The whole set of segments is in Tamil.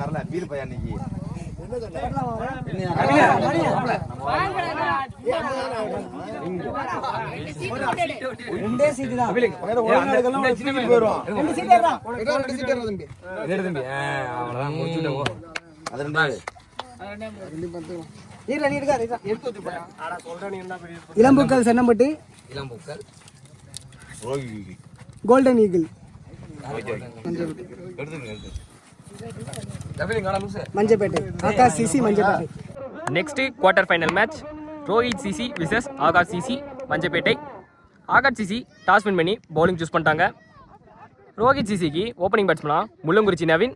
தரல பையன் அன்னைக்கு. ரெண்டே சீட்டு தான். ரெண்டு இளம்புக்கல் சென்னம்பட்டு. இளம்பூக்கள். கோல்டன் ஈகிள் காண லூசு மஞ்சப்பேட்டை. Akash CC மஞ்சப்பேட்டை. Next quarter final match Rohit CC versus Akash CC மஞ்சப்பேட்டை. Akash CC toss win பண்ணி பவுலிங் சூஸ் பண்ணிட்டாங்க. ரோஹித் சிசிக்கு ஓப்பனிங் பேட்ஸ்மனா முள்ளங்குறிச்சி நவீன்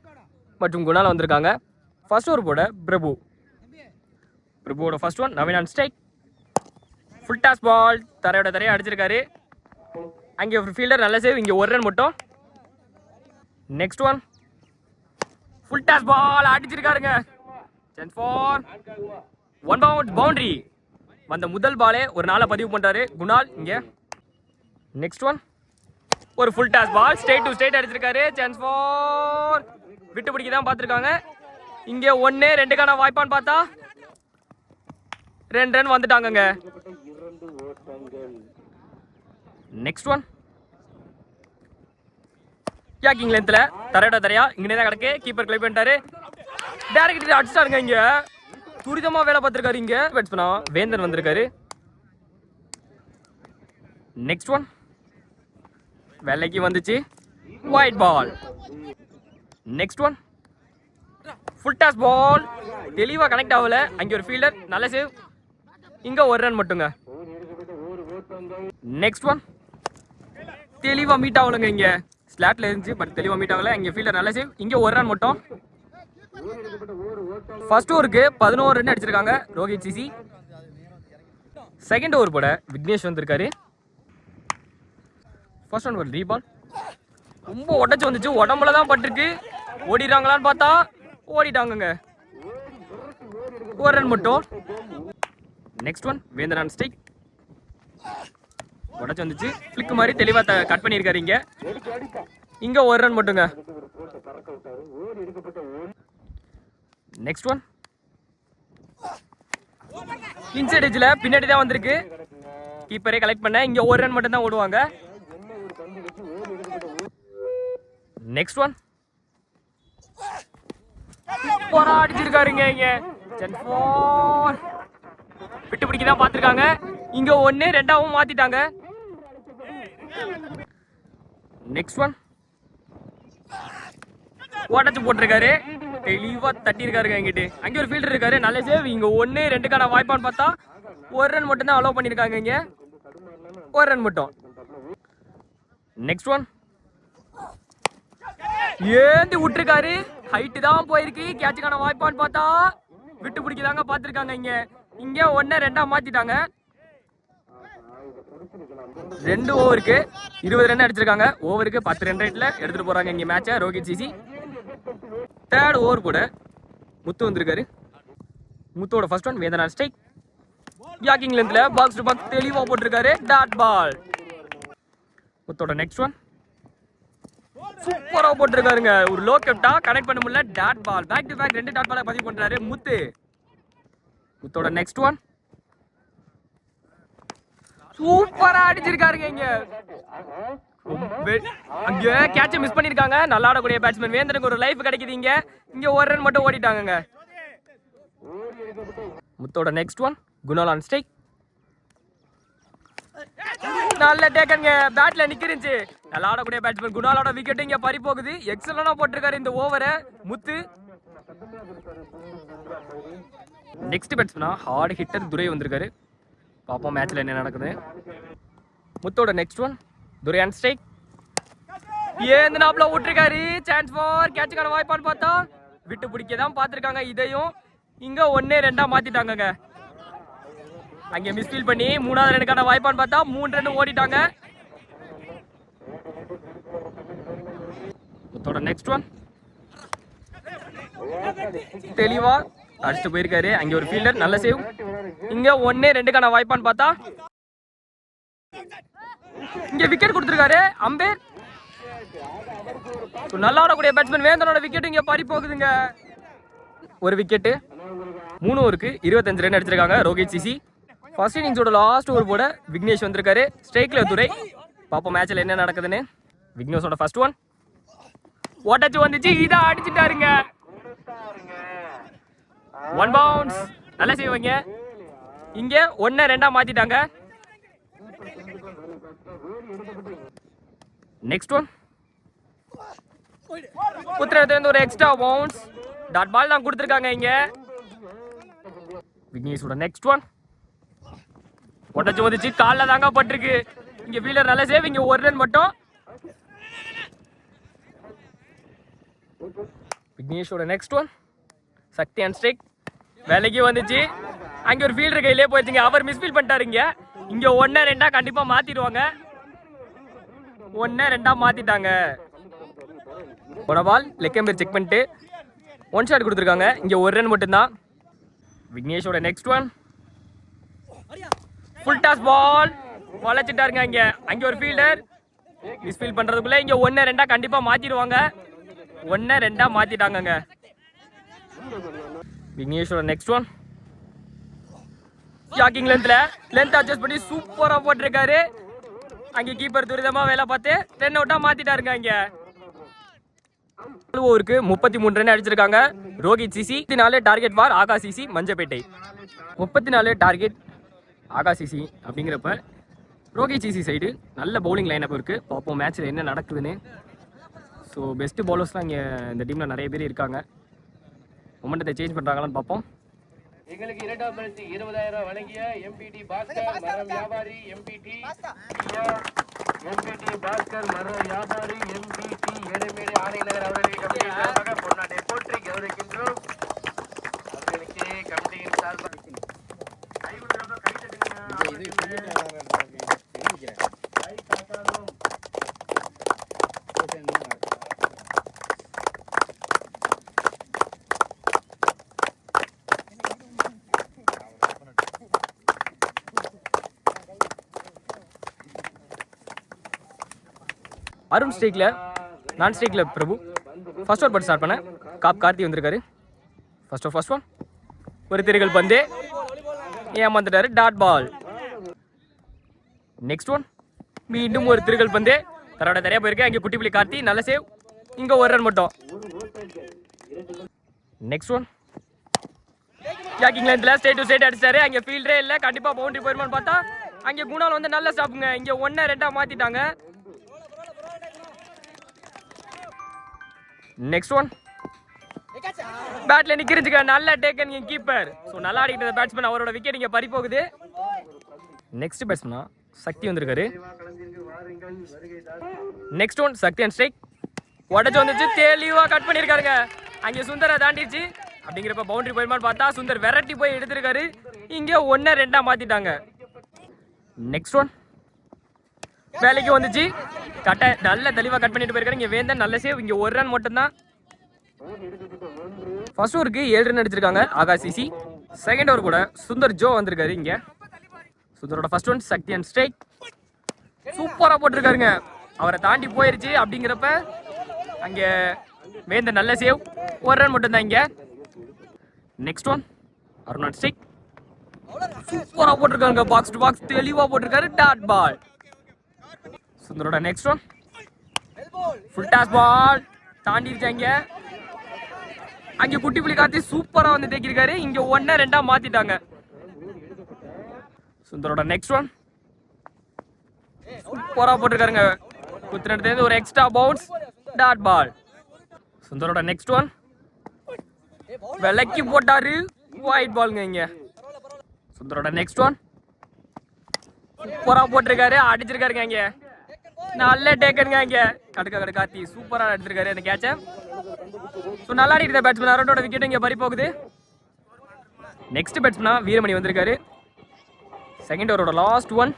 மற்றும் குணால் வந்திருக்காங்க. ஃபர்ஸ்ட் ஓவர் போட Prabhu. பிரபுவோட first one Naveen on strike full toss ball தரையோட தரையை அடிச்சிருக்காரு. அங்கே ஒரு ஃபீல்டர் நல்ல சேவ் இங்கே ஒரு ரன் மட்டும். Next one full toss ball அடிச்சிருக்காருங்க. Sent for one bound boundary வந்த முதல் பாலே ஒரு நாளை பதிவு பண்ணுறாரு குணால் இங்கே. நெக்ஸ்ட் ஒன் ஒரு full toss ball state to state அடிச்சிருக்காரு. சான்ஸ் ஃபார் விட்டு பிடிக்க தான் பார்த்துருக்காங்க. இங்கே ஒன்று ரெண்டுக்கான வாய்ப்பான்னு பார்த்தா ரெண்டு ரன் வந்துட்டாங்கங்க. நெக்ஸ்ட் ஒன் யாக்கிங் லென்த்ல தரையோட தரையா. இங்கே தான் கிடக்கு. கீப்பர் கிளை பண்ணிட்டாரு. டேரக்ட் அடிச்சிட்டாருங்க இங்க. துரிதமா வேலை பார்த்திருக்காரு இங்க. பேட்ஸ்மனா வேந்தன் வந்திருக்காரு. நெக்ஸ்ட் ஒன் வெள்ளைக்கு வந்துச்சு. White ball next one full toss ball தெளிவாக கனெக்ட் ஆகல. அங்கே ஒரு ஃபீல்டர் நல்ல சேவ் இங்கே ஒரு ரன் மட்டுங்க. நெக்ஸ்ட் ஒன் தெளிவாக மீட் ஆகலங்க இங்கே. ஸ்லாட்ல இருந்துச்சு பட் தெளிவா மீட் ஆகல. இங்க ஃபீல்டர் நல்ல சேவ் இங்க ஒரு ரன் மட்டும். ஃபர்ஸ்ட் ஓவருக்கு பதினோரு ரன் அடிச்சிருக்காங்க ரோஹித் சிசி. செகண்ட் ஓவர் போட விக்னேஷ் வந்திருக்காரு. ஃபர்ஸ்ட் ஒன் ஒரு ரீபால் ரொம்ப உடச்சு வந்துச்சு. உடம்புல தான் பட்டிருக்கு. ஓடிடுறாங்களான்னு பார்த்தா ஓடிட்டாங்கங்க. ஒரு ரன் மட்டும். நெக்ஸ்ட் ஒன் வேந்தரான் ஸ்டிக் உடச்சு வந்துச்சு. ஃபிளிக் மாதிரி தெளிவாக கட் பண்ணியிருக்காரு இங்கே. இங்கே ஒரு ரன் மட்டுங்க. நெக்ஸ்ட் ஒன் இன்சைட் எஜ்ல பின்னாடி தான் வந்திருக்கு. கீப்பரே கலெக்ட் பண்ண. இங்கே ஒரு ரன் மட்டும் தான் ஓடுவாங்க. நெக்ஸ்ட் ஒன் போரா அடிச்சிருக்காருங்க இங்க விட்டு பிடிக்க தான் பார்த்துருக்காங்க. இங்கே ஒன்று ரெண்டாவும் மாற்றிட்டாங்க நெக்ஸ்ட் ஒன் ஓட்டச்சு போட்டிருக்காரு? தெளிவா தட்டி இருக்காருங்க இங்கிட்டு. அங்க ஒரு ஃபீல்டர் இருக்காரு. நல்ல சேவ் இங்க ஒன்னு ரெண்டுக்கான வாய்ப்பான்னு பார்த்தா ஒரு ரன் மட்டும் தான் அலோவ் பண்ணிருக்காங்க இங்க. ஒரு ரன் மட்டும். நெக்ஸ்ட் ஒன் ஏந்தி விட்டுருக்காரு. ஹைட்டு தான் போயிருக்கு. கேட்சுக்கான வாய்ப்பான்னு பார்த்தா விட்டு பிடிக்கதாங்க பார்த்துருக்காங்க இங்க. இங்க ஒன்னு ரெண்டா மாத்திட்டாங்க. ரெண்டு ஓவருக்கு இருபது ரன் அடிச்சிருக்காங்க. ஓவருக்கு பத்து ரன் ரேட்ல எடுத்துட்டு போறாங்க இங்க மேட்சை ரோஹித் சிசி. தேர்ட் ஓவர் கூட முத்து வந்திருக்காரு. முத்தோட first one Vedana strike yorking லென்த்ல பாக்ஸ் டு பாக்ஸ் தெளிவா போட்டிருக்காரு. டாட் பால் முத்தோட நெக்ஸ்ட் ஒன் சூப்பரா போட்டிருக்காருங்க. ஒரு லோ கெப்டா கனெக்ட் பண்ண முடியல. Dot ball back to back ரெண்டு டாட் பாலை பதிவு பண்றாரு முத்து. முத்தோட நெக்ஸ்ட் ஒன் சூப்பரா அடிச்சிருக்காருங்க இங்க. அங்கே அங்க கேட்ச மிஸ் பண்ணிருக்காங்க. நல்லா ஆடக்கூடிய பேட்ஸ்மேன் வேந்தனுக்கு ஒரு லைஃப் கிடைக்குது இங்க. இங்க ஒரு ரன் மட்டும் ஓடிட்டாங்க முத்தோட next one Kunal on strike நல்ல டேக்கன்ங்க பேட்ல நிக்கிருந்துச்சு. நல்லா ஆடக்கூடிய பேட்ஸ்மேன் குணாலோட விக்கெட் இங்க பறி போகுது. எக்ஸலனா போட்டிருக்காரு இந்த ஓவரை முத்து. நெக்ஸ்ட் பேட்ஸ்மேனா ஹார்ட் ஹிட்டர் துரை வந்திருக்காரு. பாப்போம் மேட்ச்ல என்ன நடக்குது. முத்தோட நெக்ஸ்ட் ஒன் துரையான் ஸ்ட்ரைக் ஏந்து நாப்ல விட்டுருக்காரு சான்ஸ் ஃபார் கேட்சுக்கான வாய்ப்பான்னு பார்த்தா விட்டு பிடிக்க தான் பார்த்துருக்காங்க. இதையும் இங்கே ஒன்னே ரெண்டாக மாற்றிட்டாங்கங்க அங்கே மிஸ்ஃபீல் பண்ணி மூணாவது ரெண்டுக்கான வாய்ப்பான்னு பார்த்தா மூணு ரன் ஓடிட்டாங்க. முத்தோட நெக்ஸ்ட் ஒன் தெளிவா அடிச்சுட்டு போயிருக்காரு. அங்க ஒரு ஃபீல்டர் நல்ல சேவ் இங்க ஒன்னே ரெண்டுக்கான வாய்ப்பான்னு பார்த்தா இங்க விக்கெட் கொடுத்துருக்காரு அம்பேர். நல்லா ஆடக்கூடிய பேட்ஸ்மேன் வேந்தனோட விக்கெட் இங்க பறி போகுதுங்க. ஒரு விக்கெட்டு மூணு ஓருக்கு இருபத்தஞ்சு ரன் அடிச்சிருக்காங்க ரோஹித் சிசி. ஃபர்ஸ்ட் இன்னிங்ஸோட லாஸ்ட் ஓவர் போட விக்னேஷ் வந்திருக்காரு. ஸ்ட்ரைக்ல துரை. பாப்போம் மேட்ச்ல என்ன நடக்குதுன்னு. விக்னேஷோட ஃபர்ஸ்ட் ஒன் ஓட்டச்சு வந்துச்சு. இதை அடிச்சுட்டாருங்க. ஒன் பவுன்ஸ் நல்லா செய்வாங்க. இங்க ஒன்னு ரெண்டா மாத்திட்டாங்க. நெக்ஸ்ட் ஒன் குத்துறது ஒரு எக்ஸ்ட்ரா பவுன்ஸ் டாட் பால் தான் கொடுத்துருக்காங்க இங்க. விக்னேஷோட நெக்ஸ்ட் ஒன் உடச்சு உதச்சு காலில் தாங்க பட்டிருக்கு. இங்க ஃபீல்டர் நல்லா சேவ் இங்க ஒரு ரன் மட்டும். விக்னேஷோட next one Sakthi and strike வேலைக்கு வந்துச்சு. அங்கே ஒரு ஃபீல்டர் கையிலே போயிடுச்சுங்க அவர் மிஸ்ஃபீல் பண்ணிட்டாருங்க. இங்கே ஒன்னு ரெண்டா கண்டிப்பாக மாற்றிடுவாங்க ஒன்னு ரெண்டா மாற்றிட்டாங்க போன பால் லெக்கம்பேர் செக் பண்ணிட்டு ஒன் ஷாட் கொடுத்துருக்காங்க. இங்கே ஒரு ரன் மட்டும்தான். விக்னேஷோட next one full toss ball வளைச்சிட்டாருங்க இங்கே. அங்கே ஒரு ஃபீல்டர் மிஸ்ஃபீல் பண்ணுறதுக்குள்ளே இங்கே ஒன்று ரெண்டாக கண்டிப்பாக மாற்றிடுவாங்க ஒன்று ரெண்டாக மாற்றிட்டாங்கங்க விக்னேஷோட நெக்ஸ்ட் ஒன் ஷாக்கிங் லென்த்தில் லென்த் அட்ஜஸ்ட் பண்ணி சூப்பராக போட்டிருக்காரு. அங்கே கீப்பர் துரிதமாக வேலை பார்த்து டென் அவுட்டாக மாற்றிட்டாருங்க அங்கே. ஓவருக்கு முப்பத்தி மூணு ரன் அடிச்சிருக்காங்க. ரோஹித் சிசி நாலு டார்கெட் வார் ஆகா சிசி மஞ்சப்பேட்டை. முப்பத்தி நாலு டார்கெட் ஆகா சிசி அப்படிங்கிறப்ப ரோஹித் சிசி சைடு நல்ல பவுலிங் லைனப் இருக்குது பார்ப்போம் மேட்ச்சில் என்ன நடக்குதுன்னு. ஸோ பெஸ்ட்டு பவுலர்ஸ்லாம் இங்கே இந்த டீமில் நிறைய பேர் இருக்காங்க. மொமெண்டத்தை சேஞ்ச் பண்ணுறாங்களான்னு பார்ப்போம். எங்களுக்கு இரண்டாம் பரிசு இருபதாயிரம் வழங்கிய எம்பிடி பாஸ்கர் மரம் வியாபாரி எம்பிடி எம்பிடி பாஸ்கர் மரம் வியாபாரி எம்பிடி ஏழுமேடு ஆணையநகர் அவர்களுக்கு அருண் ஸ்ட்ரீக்கில் நான் ஸ்ட்ரீக்கில் Prabhu. First over but start பண்ணேன் காப் கார்த்தி வந்திருக்காரு. ஃபர்ஸ்ட் ஓவர் ஃபர்ஸ்ட் ஒன் ஒரு திருகள் பந்து. ஏமாந்துட்டாரு. டாட் பால் நெக்ஸ்ட் ஒன் மீண்டும் ஒரு திருகள் பந்து. தரோட தரையா போயிருக்கு அங்கே புள்ளி கார்த்தி நல்ல சேவ் இங்கே ஒரு ரன் மட்டும். நெக்ஸ்ட் ஒன் ஜாக்கிங் லைன்ல ஸ்டேட் டு ஸ்டேட் அடிச்சாரு. அங்க ஃபீல்டே இல்ல. கண்டிப்பா பவுண்டரி போயிருமான்னு பார்த்தா அங்க குணால் வந்து நல்ல ஸ்டாப்புங்க இங்க ஒன்னு ரெண்டா மாத்திட்டாங்க. நெக்ஸ்ட் ஒன் பேட்ல நிக்கிறதுக்கு நல்ல டேக்கன் கீப்பர் ஸோ நல்லா ஆடிக்கிட்ட பேட்ஸ்மேன் அவரோட விக்கெட் இங்க பறி போகுது. நெக்ஸ்ட் பேட்ஸ்மனா சக்தி வந்திருக்காரு. Next one Sakthi and strike உடச்சு வந்துச்சு தெளிவா கட் பண்ணிருக்காருங்க. அங்கே சுந்தரை தாண்டிடுச்சு அப்படிங்கிறப்ப பவுண்டரி போயிருமான்னு பார்த்தா சுந்தர் விரட்டி போய் எடுத்திருக்காரு. இங்கே ஒன்று ரெண்டாக மாற்றிட்டாங்க நெக்ஸ்ட் ஒன் வேலைக்கு வந்துச்சு. கட்ட நல்ல தெளிவா கட் பண்ணிட்டு போயிருக்காரு. இங்க வேந்தன் நல்ல சேவ் இங்க ஒரு ரன் மட்டும்தான். ஃபர்ஸ்ட் ஓவருக்கு ஏழு ரன் அடிச்சிருக்காங்க. ஆகா சிசி. செகண்ட் ஓவர் கூட சுந்தர் ஜோ வந்திருக்காரு இங்க. சுந்தரோட first one Sakthi and strike சூப்பரா போட்டிருக்காருங்க. அவரை தாண்டி போயிருச்சு அப்படிங்கிறப்ப அங்க வேந்த நல்ல சேவ் ஒரு ரன் மட்டும்தான் இங்க. நெக்ஸ்ட் ஒன் அருணாட் ஸ்ட்ரைக் சூப்பரா போட்டிருக்காங்க பாக்ஸ் டு பாக்ஸ் தெளிவா போட்டிருக்காரு. Dot ball சுந்தரோட next one full toss ball தாண்டிருச்சாங்க அங்கே குட்டி புலி காத்தி சூப்பராக வந்து தேக்கியிருக்காரு. இங்கே ஒன்ன ரெண்டா மாற்றிட்டாங்க சுந்தரோட நெக்ஸ்ட் ஒன் சூப்பராக போட்டிருக்காருங்க. குத்துனதுலேருந்து ஒரு எக்ஸ்ட்ரா பவுன்ஸ் டாட் பால் சுந்தரோட நெக்ஸ்ட் ஒன் விலக்கி போட்டாரு. ஒயிட் பால்ங்க இங்க. சுந்தரோட நெக்ஸ்ட் ஒன் சூப்பராக போட்டிருக்காரு. அடிச்சிருக்காருங்க இங்கே. நல்ல டேக்கனுங்க இங்கே. கடுக்க கடு கார்த்தி சூப்பராக எடுத்திருக்காரு அந்த கேட்சை ஸோ நல்லா அடிக்கிற பேட்ஸ்மேன் அரோட்டோட விக்கெட் இங்கே பறி போகுது. நெக்ஸ்ட் பேட்ஸ்மேனா வீரமணி வந்திருக்காரு. செகண்ட் ஓவரோட லாஸ்ட் ஒன்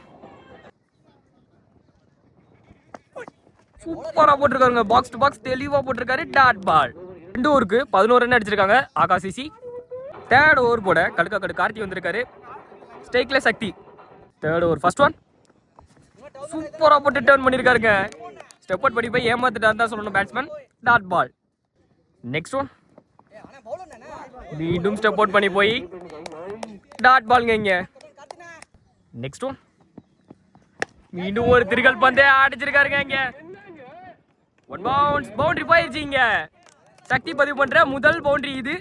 சூப்பராக போட்டிருக்காருங்க. பாக்ஸ் டு பாக்ஸ் தெளிவாக போட்டிருக்காரு. டாட் பால் ரெண்டு ஓவருக்கு பதினோரு ரன் அடிச்சிருக்காங்க. ஆகாசிசி தேர்ட் ஓவர் போட கடுக்கா கடு கார்த்தி வந்திருக்காரு. ஸ்டேக்ல Sakthi. Third over first one சூப்பரா போட்டு டர்ன் பண்ணிருக்காருங்க. ஸ்டெப் அவுட் பண்ணி போய் ஏமாத்துட்டாரு தான் சொல்லணும் batsman dot ball next one மீண்டும் ஸ்டெப் அவுட் பண்ணி போய் டாட் பால்ங்க இங்க. நெக்ஸ்ட் ஒன் மீண்டும் ஒரு திருகல் பந்தே அடிச்சிருக்காருங்க இங்க. ஒன் பவுன்ஸ் பவுண்டரி போயிருச்சு இங்க. சக்தி பதிவு பண்ற முதல் பவுண்டரி இது.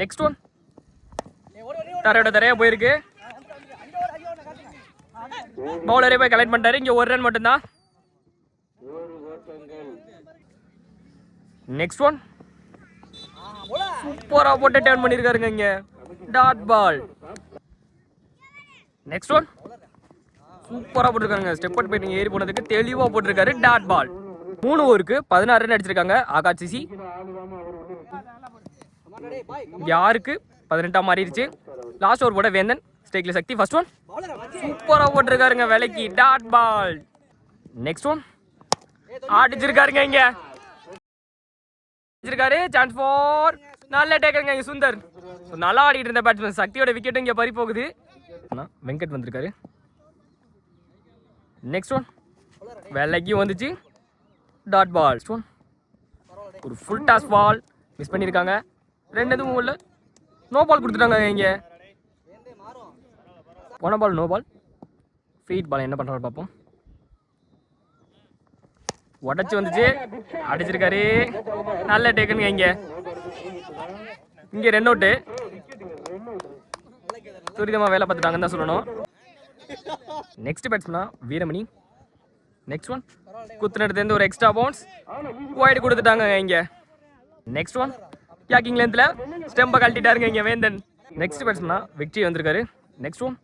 நெக்ஸ்ட் ஒன் தரையோட தரையா போயிருக்கு. பவுலரே போய் கலெக்ட் பண்ணிட்டாரு. இங்க ஒரு ரன் மட்டும்தான். நெக்ஸ்ட் ஒன் சூப்பரா போட்டு டேர்ன் பண்ணிருக்காருங்க இங்க. டாட் பால் நெக்ஸ்ட் ஒன் சூப்பரா போட்டிருக்காங்க ஸ்டெப் அவுட் போயிட்டு ஏறி போனதுக்கு தெளிவா போட்டிருக்காரு டாட் பால் மூணு ஓருக்கு பதினாறு ரன் அடிச்சிருக்காங்க ஆகாஷ் சிசி. யாருக்கு பதினெட்டாம் மாறிடுச்சு லாஸ்ட் ஓவர் போட வேந்தன் ஸ்டேக்ல சக்தி. ஃபர்ஸ்ட் ஒன் சூப்பராக போட்டிருக்காருங்க விலைக்கு. டாட் பால் நெக்ஸ்ட் ஒன் ஆடிச்சிருக்காருங்க இங்கே. அடிச்சிருக்காரு சான்ஸ் ஃபார் நல்ல டேக்கருங்க இங்கே சுந்தர். நல்லா ஆடிட்டு இருந்த பேட்ஸ்மேன் சக்தியோட விக்கெட் இங்கே பறி போகுது. வெங்கட் வந்திருக்காரு. நெக்ஸ்ட் ஒன் வெள்ளைக்கு வந்துச்சு. டாட் பால் ஒன் ஒரு ஃபுல் டாஸ் பால் மிஸ் பண்ணியிருக்காங்க ரெண்டு எதுவும் உள்ள நோ பால் கொடுத்துட்டாங்க இங்கே. போன பால் நோ பால் ஃபீட் பால் என்ன பண்ணுறாரு பார்ப்போம் உடச்சி வந்துச்சு. அடிச்சிருக்காரு. நல்ல டேக்குங்க இங்கே. இங்கே ரெண்டு அவுட்டு துரிதமாக வேலை பார்த்துட்டாங்கன்னு தான் சொல்லணும். நெக்ஸ்ட் பேட்ஸ்மனா வீரமணி. நெக்ஸ்ட் ஒன் குத்துனடுத்துலேருந்து ஒரு எக்ஸ்ட்ரா பவுன்ஸ் ஒயிட் கொடுத்துட்டாங்க இங்கே. நெக்ஸ்ட் ஒன் யாக்கிங் ஸ்டெம்பை கழட்டிட்டாருங்க இங்கே வேந்தன். நெக்ஸ்ட் பேட்ஸ்மனா விக்டரி வந்திருக்காரு. நெக்ஸ்ட் ஒன்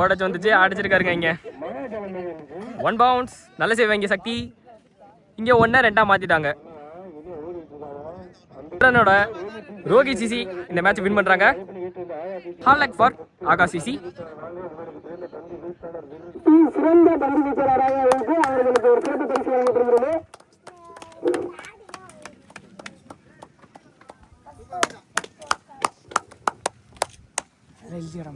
உடச்சு வந்துச்சு அடிச்சிருக்காருங்க இங்கே. ஒன் பவுன்ஸ் நல்ல செய்வாங்க சக்தி. இங்கே ஒன்றா ரெண்டாக மாற்றிட்டாங்க ரன்னோட ரோகி சிசி இந்த மேட்ச் வின் பண்றாங்க. ஹால் ஃபார் ஆகாஷ் சிசி. சிறந்த பந்து வீச்சாளராக இருந்து அவர்களுக்கு ஒரு சிறப்பு பரிசு வழங்கப்படுகிறது. реализирован.